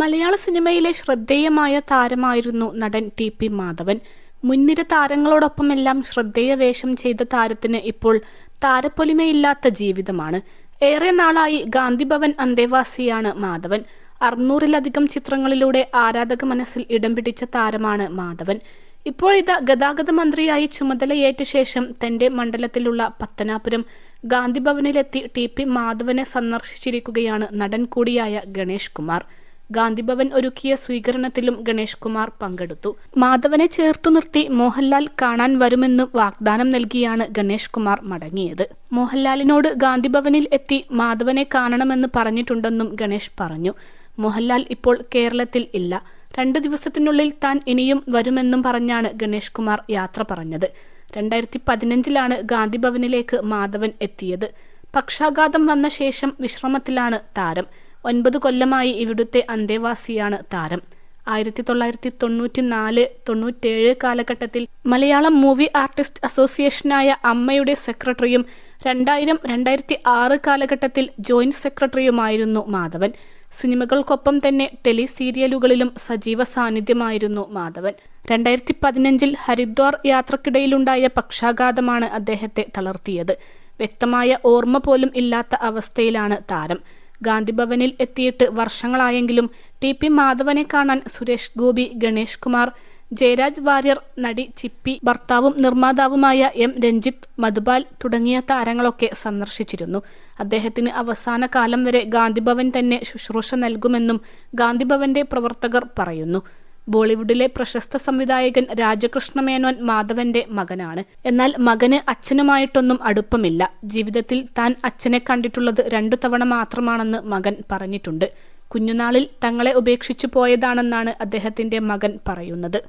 മലയാള സിനിമയിലെ ശ്രദ്ധേയമായ താരമായിരുന്നു നടൻ ടി പി മാധവൻ. മുൻനിര താരങ്ങളോടൊപ്പമെല്ലാം ശ്രദ്ധേയ വേഷം ചെയ്ത താരത്തിന് ഇപ്പോൾ താരപ്പൊലിമയില്ലാത്ത ജീവിതമാണ്. ഏറെ നാളായി ഗാന്ധിഭവൻ അന്തേവാസിയാണ് മാധവൻ. അറുന്നൂറിലധികം ചിത്രങ്ങളിലൂടെ ആരാധക മനസ്സിൽ ഇടം പിടിച്ച താരമാണ് മാധവൻ. ഇപ്പോഴിതാ ഗതാഗത മന്ത്രിയായി ചുമതലയേറ്റ ശേഷം തന്റെ മണ്ഡലത്തിലുള്ള പത്തനാപുരം ഗാന്ധിഭവനിലെത്തി ടി പി മാധവനെ സന്ദർശിച്ചിരിക്കുകയാണ് നടൻ കൂടിയായ ഗണേഷ് കുമാർ. ഗാന്ധിഭവൻ ഒരുക്കിയ സ്വീകരണത്തിലും ഗണേഷ് കുമാർ പങ്കെടുത്തു. മാധവനെ ചേർത്തു നിർത്തി മോഹൻലാൽ കാണാൻ വരുമെന്ന് വാഗ്ദാനം നൽകിയാണ് ഗണേഷ് കുമാർ മടങ്ങിയത്. മോഹൻലാലിനോട് ഗാന്ധിഭവനിൽ എത്തി മാധവനെ കാണണമെന്ന് പറഞ്ഞിട്ടുണ്ടെന്നും ഗണേഷ് പറഞ്ഞു. മോഹൻലാൽ ഇപ്പോൾ കേരളത്തിൽ ഇല്ല. രണ്ടു ദിവസത്തിനുള്ളിൽ താൻ ഇനിയും വരുമെന്നും പറഞ്ഞാണ് ഗണേഷ് കുമാർ യാത്ര പറഞ്ഞത്. രണ്ടായിരത്തി പതിനഞ്ചിലാണ് ഗാന്ധിഭവനിലേക്ക് മാധവൻ എത്തിയത്. പക്ഷാഘാതം വന്ന ശേഷം വിശ്രമത്തിലാണ് താരം. ഒൻപത് കൊല്ലമായി ഇവിടുത്തെ അന്തേവാസിയാണ് താരം. ആയിരത്തി തൊള്ളായിരത്തി തൊണ്ണൂറ്റി നാല് തൊണ്ണൂറ്റേഴ് കാലഘട്ടത്തിൽ മലയാളം മൂവി ആർട്ടിസ്റ്റ് അസോസിയേഷനായ അമ്മയുടെ സെക്രട്ടറിയും രണ്ടായിരം രണ്ടായിരത്തി ആറ് കാലഘട്ടത്തിൽ ജോയിന്റ് സെക്രട്ടറിയുമായിരുന്നു മാധവൻ. സിനിമകൾക്കൊപ്പം തന്നെ ടെലി സീരിയലുകളിലും സജീവ സാന്നിധ്യമായിരുന്നു മാധവൻ. രണ്ടായിരത്തി പതിനഞ്ചിൽ ഹരിദ്വാർ യാത്രക്കിടയിലുണ്ടായ പക്ഷാഘാതമാണ് അദ്ദേഹത്തെ തളർത്തിയത്. വ്യക്തമായ ഓർമ്മ പോലും ഇല്ലാത്ത അവസ്ഥയിലാണ് താരം. ഗാന്ധിഭവനിൽ എത്തിയിട്ട് വർഷങ്ങളായെങ്കിലും ടി പി മാധവനെ കാണാൻ സുരേഷ് ഗോപി ഗണേഷ് കുമാർ ജയരാജ് വാര്യർ നടി ചിപ്പി ഭർത്താവും നിർമ്മാതാവുമായ എം രഞ്ജിത്ത് മധുപാൽ തുടങ്ങിയ താരങ്ങളൊക്കെ സന്ദർശിച്ചിരുന്നു. അദ്ദേഹത്തിന് അവസാന കാലം വരെ ഗാന്ധിഭവൻ തന്നെ ശുശ്രൂഷ നൽകുമെന്നും ഗാന്ധിഭവന്റെ പ്രവർത്തകർ പറയുന്നു. ബോളിവുഡിലെ പ്രശസ്ത സംവിധായകൻ രാജകൃഷ്ണ മേനോൻ മാധവന്റെ മകനാണ്. എന്നാൽ മകന് അച്ഛനുമായിട്ടൊന്നും അടുപ്പമില്ല. ജീവിതത്തിൽ താൻ അച്ഛനെ കണ്ടിട്ടുള്ളത് രണ്ടു തവണ മാത്രമാണെന്ന് മകൻ പറഞ്ഞിട്ടുണ്ട്. കുഞ്ഞുനാളിൽ തങ്ങളെ ഉപേക്ഷിച്ചു പോയതാണെന്നാണ് അദ്ദേഹത്തിന്റെ മകൻ പറയുന്നത്.